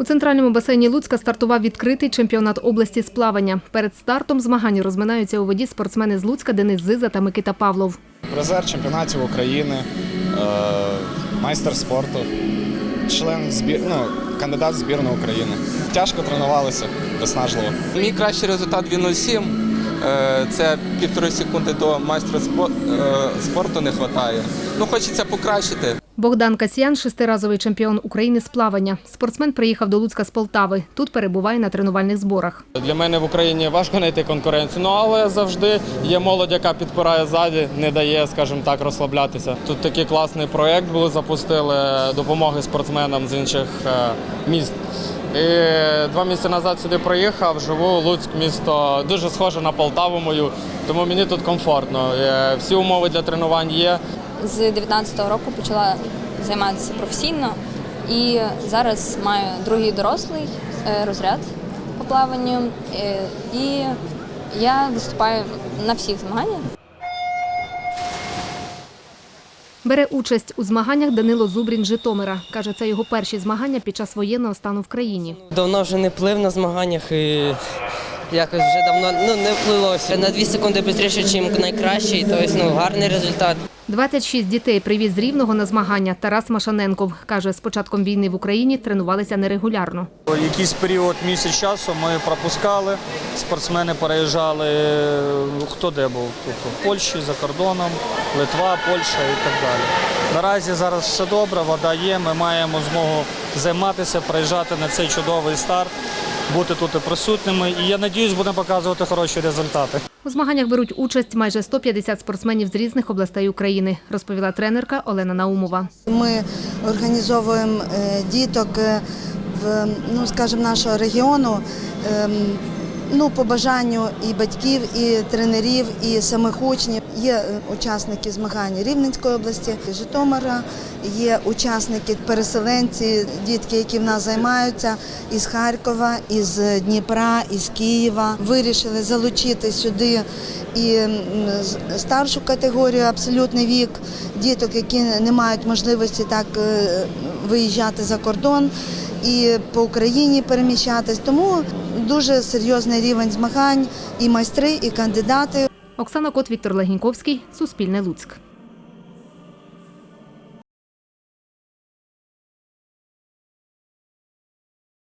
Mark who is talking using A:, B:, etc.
A: У центральному басейні Луцька стартував відкритий чемпіонат області з плавання. Перед стартом змагань розминаються у воді спортсмени з Луцька Денис Зиза та Микита Павлов.
B: Призер чемпіонатів України, е, майстер спорту, член збір, ну, кандидат в збірну України. Тяжко тренувалися, виснажливо.
C: Мій кращий результат він 0,7. Е, Це півтори секунди до майстра е, спорту не вистачає. Ну, хочеться покращити.
A: Богдан Касьян – шестиразовий чемпіон України з плавання. Спортсмен приїхав до Луцька з Полтави. Тут перебуває на тренувальних зборах.
D: Для мене в Україні важко знайти конкуренцію, ну але завжди є молодь, яка підпирає ззаді, не дає, скажімо так, розслаблятися. Тут такий класний проєкт були запустили допомоги спортсменам з інших е, міст. І два місяці назад сюди приїхав, живу Луцьк, місто дуже схоже на Полтаву мою, тому мені тут комфортно. Е, Всі умови для тренувань є.
E: З 19-го року почала займатися професійно і зараз маю другий дорослий е, розряд по плаванню. Е, І я виступаю на всіх змаганнях.
A: Бере участь у змаганнях Данило Зубрін Житомира. Каже, це його перші змагання під час воєнного стану в країні.
F: Давно вже не плив на змаганнях і якось вже давно ну, не плилося. На 2 секунди швидше, ніж найкращий, тобто ну, гарний результат.
A: 26 дітей привіз з Рівного на змагання. Тарас Машаненков каже, з початком війни в Україні тренувалися нерегулярно.
G: Якийсь період місяць часу ми пропускали, спортсмени переїжджали хто де був, тобто в Польщі, за кордоном, Литва, Польща і так далі. Наразі зараз все добре, вода є, ми маємо змогу займатися, приїжджати на цей чудовий старт, бути тут і присутніми. І я надіюсь, будемо показувати хороші результати.
A: У змаганнях беруть участь майже 150 спортсменів з різних областей України, розповіла тренерка Олена Наумова.
H: Ми організовуємо е, діток е, в ну, скажімо, нашого регіону. Ну, по бажанню і батьків, і тренерів, і самих учнів. Є е, учасники змагань Рівненської області, Житомира, є учасники, переселенці, дітки, які в нас займаються із Харкова, із Дніпра, із Києва. Вирішили залучити сюди і старшу категорію, абсолютний вік, діток, які не мають можливості так е, виїжджати за кордон і по Україні переміщатись. Тому дуже серйозний рівень змагань, і майстри, і кандидати.
A: Оксана Кот, Віктор Легіньковський, Суспільне Луцьк.